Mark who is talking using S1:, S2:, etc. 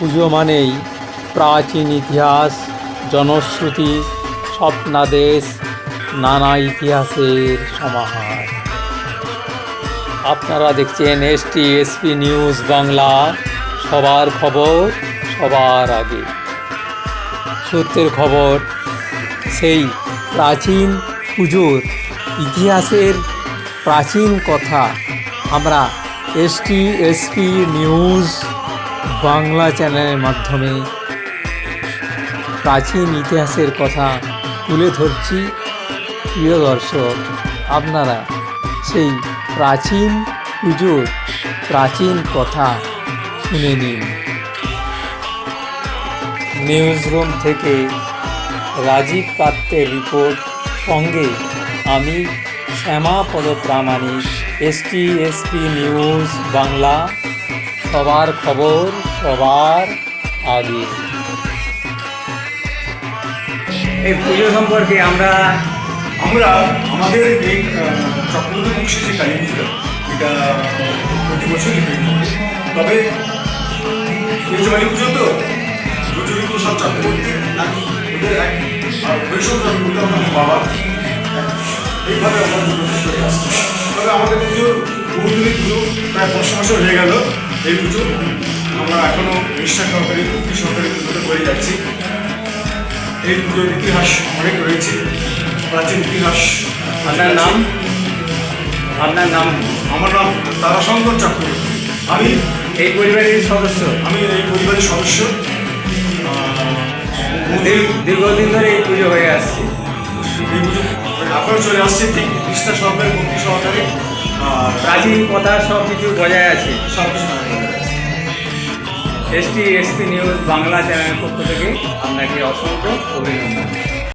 S1: পুজো মানেই প্রাচীন ইতিহাস, জনশ্রুতি, স্বপ্নাদেশ, নানা ইতিহাসের সমাহার। আপনারা দেখছেন এসটি এসপি নিউজ বাংলা। সবার খবর সবার আগে। সত্যের খবর, সেই প্রাচীন পুজোর ইতিহাসের প্রাচীন কথা আমরা এসটি এসপি নিউজ বাংলা চ্যানেলের মাধ্যমে প্রাচীন ইতিহাসের কথা তুলে ধরছি। প্রিয় দর্শক, আপনারা সেই প্রাচীন পুজোর প্রাচীন কথা শুনে নিন। নিউজ রুম থেকে রাজীব কাত্তের রিপোর্ট, সঙ্গে আমি Shyamapada Pramanik, ST SP news Bangla. সবার খবর, সবার আগে।
S2: এই পুজো সম্পর্কে আমরা
S3: আমরা, আমাদের এই চক্রবর্তী বংশী যে কালী পুজো এটা, প্রতি থাকে। তবে মেজবাড়ি পুজো তো পুজো কিন্তু সব চক্রবর্তী ওদের এক, আর বাবা। এইভাবে আমরা তবে আমাদের পুজোর বহুদিনের পুজো প্রায় দশ বছর হয়ে গেল। এই পুজো আমরা এখনও নিষ্ঠা সহকারী ভক্তি সহকারী পুজোটা করে যাচ্ছি। এই পুজোর ইতিহাস অনেক রয়েছে প্রাচীন ইতিহাস
S2: আপনার নাম? আপনার নাম?
S3: আমার নাম তারাশঙ্কর চক্রবর্তী আমি
S2: এই পরিবারের সদস্য?
S3: আমি এই পরিবারের সদস্য।
S2: দীর্ঘদিন ধরে এই পুজো হয়ে আসছে।
S3: এই পুজো আপনারা চলে আসছে ঠিক নিষ্ঠা সহকারে ভক্তি সহকারে আর
S2: প্রাচীন কথা সব কিছু বজায় আছে।
S3: সব কিছু।
S2: এসটি এসপি নিউজ বাংলা চ্যানেলের পক্ষ থেকে আপনাকে অসংখ্য অভিনন্দন।